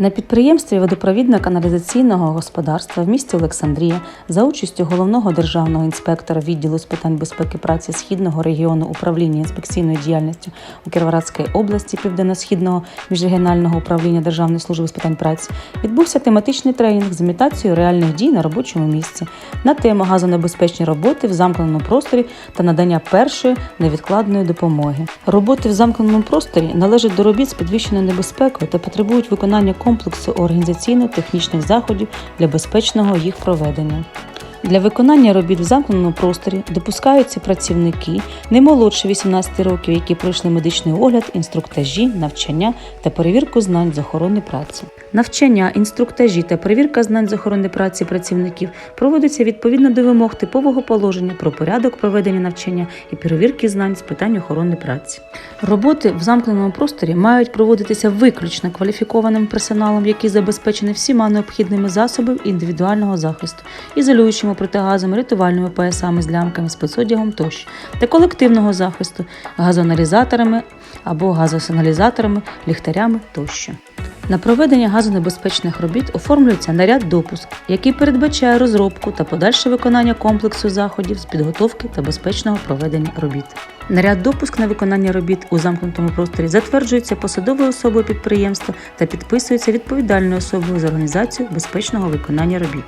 На підприємстві водопровідно-каналізаційного господарства в місті Олександрія за участю головного державного інспектора відділу з питань безпеки праці Східного регіону управління інспекційною діяльністю у Кіровоградській області Південно-Східного міжрегіонального управління Державної служби з питань праці відбувся тематичний тренінг з імітацією реальних дій на робочому місці на тему газонебезпечні роботи в замкненому просторі та надання першої невідкладної допомоги. Роботи в замкненому просторі належать до робіт з підвищеною небезпекою та потребують виконання комплексу організаційно-технічних заходів для безпечного їх проведення. Для виконання робіт в замкненому просторі допускаються працівники не молодше 18 років, які пройшли медичний огляд, інструктажі, навчання та перевірку знань з охорони праці. Навчання, інструктажі та перевірка знань з охорони праці працівників проводяться відповідно до вимог типового положення про порядок проведення навчання і перевірки знань з питань охорони праці. Роботи в замкненому просторі мають проводитися виключно кваліфікованим персоналом, який забезпечений всіма необхідними засобами індивідуального захисту, ізолюючими протигазами, рятувальними поясами з лямками, спецодягом тощо, та колективного захисту газоаналізаторами або газосигналізаторами, ліхтарями тощо. На проведення газонебезпечних робіт оформлюється наряд допуск, який передбачає розробку та подальше виконання комплексу заходів з підготовки та безпечного проведення робіт. Наряд допуск на виконання робіт у замкнутому просторі затверджується посадовою особою підприємства та підписується відповідальною особою з організацію безпечного виконання робіт.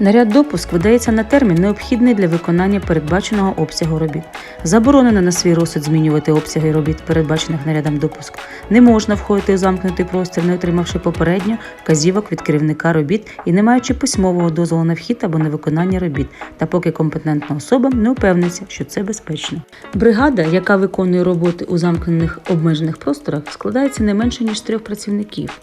Наряд допуск видається на термін, необхідний для виконання передбаченого обсягу робіт. Заборонено на свій розсуд змінювати обсяги робіт, передбачених нарядом допуску. Не можна входити у замкнутий простір, не отримавши попередньо вказівок від керівника робіт і не маючи письмового дозволу на вхід або на виконання робіт, та поки компетентна особа не упевниться, що це безпечно. Бригада, яка виконує роботи у замкнених обмежених просторах, складається не менше ніж трьох працівників,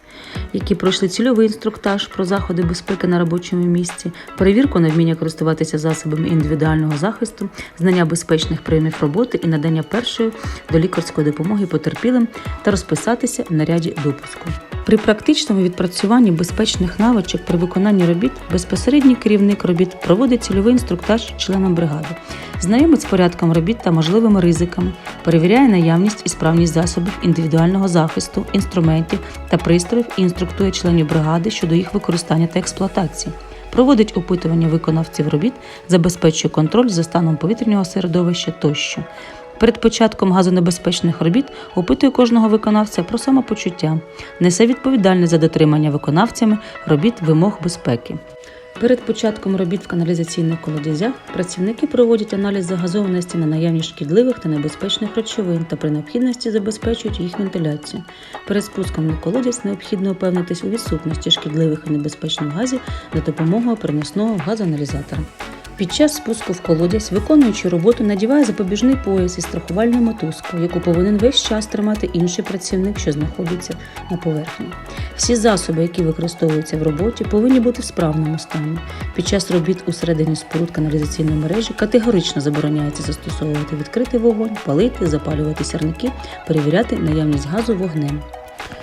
які пройшли цільовий інструктаж про заходи безпеки на робочому місці, перевірку на вміння користуватися засобами індивідуального захисту, знання безпечних прийомів роботи і надання першої до лікарської допомоги потерпілим та розписатися в наряді допуску. При практичному відпрацюванні безпечних навичок при виконанні робіт безпосередній керівник робіт проводить цільовий інструктаж членам бригади, знайомить з порядком робіт та можливими ризиками, перевіряє наявність і справність засобів індивідуального захисту, інструментів та пристроїв і інструктує членів бригади щодо їх використання та експлуатації. Проводить опитування виконавців робіт, забезпечує контроль за станом повітряного середовища тощо. Перед початком газонебезпечних робіт опитує кожного виконавця про самопочуття, несе відповідальність за дотримання виконавцями робіт вимог безпеки. Перед початком робіт в каналізаційних колодязях працівники проводять аналіз загазованості на наявність шкідливих та небезпечних речовин та при необхідності забезпечують їх вентиляцію. Перед спуском на колодязь необхідно упевнитись у відсутності шкідливих і небезпечних газів за допомогою переносного газоаналізатора. Під час спуску в колодязь, виконуючи роботу, надіває запобіжний пояс із страхувальною мотузкою, яку повинен весь час тримати інший працівник, що знаходиться на поверхні. Всі засоби, які використовуються в роботі, повинні бути в справному стані. Під час робіт усередині споруд каналізаційної мережі категорично забороняється застосовувати відкритий вогонь, палити, запалювати сірники, перевіряти наявність газу вогнем.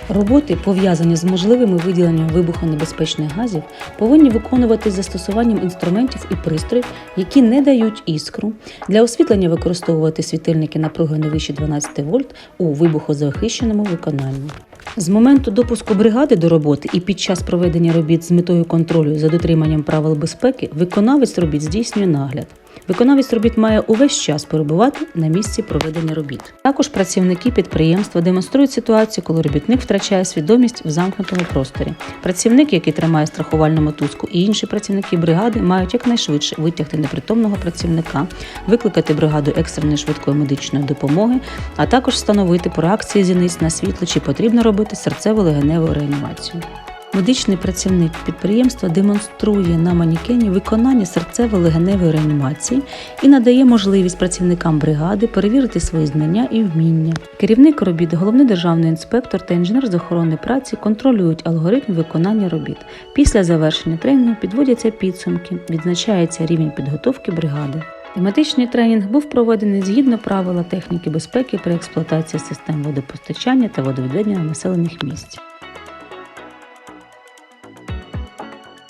Роботи, пов'язані з можливими виділенням вибухонебезпечних газів, повинні виконувати з застосуванням інструментів і пристроїв, які не дають іскру. Для освітлення використовувати світильники напруги не вище 12 вольт у вибухозахищеному виконанні. З моменту допуску бригади до роботи і під час проведення робіт з метою контролю за дотриманням правил безпеки виконавець робіт здійснює нагляд. Виконавець робіт має увесь час перебувати на місці проведення робіт. Також працівники підприємства демонструють ситуацію, коли робітник втрачає свідомість в замкнутому просторі. Працівник, який тримає страхувальну мотузку, і інші працівники бригади мають якнайшвидше витягти непритомного працівника, викликати бригаду екстреної швидкої медичної допомоги, а також встановити по реакції зіниць на світло, чи потрібно робити серцево-легеневу реанімацію. Медичний працівник підприємства демонструє на манікені виконання серцево-легеневої реанімації і надає можливість працівникам бригади перевірити свої знання і вміння. Керівник робіт, головний державний інспектор та інженер з охорони праці контролюють алгоритм виконання робіт. Після завершення тренінгу підводяться підсумки, відзначається рівень підготовки бригади. Тематичний тренінг був проведений згідно правила техніки безпеки при експлуатації систем водопостачання та водовідведення населених місць.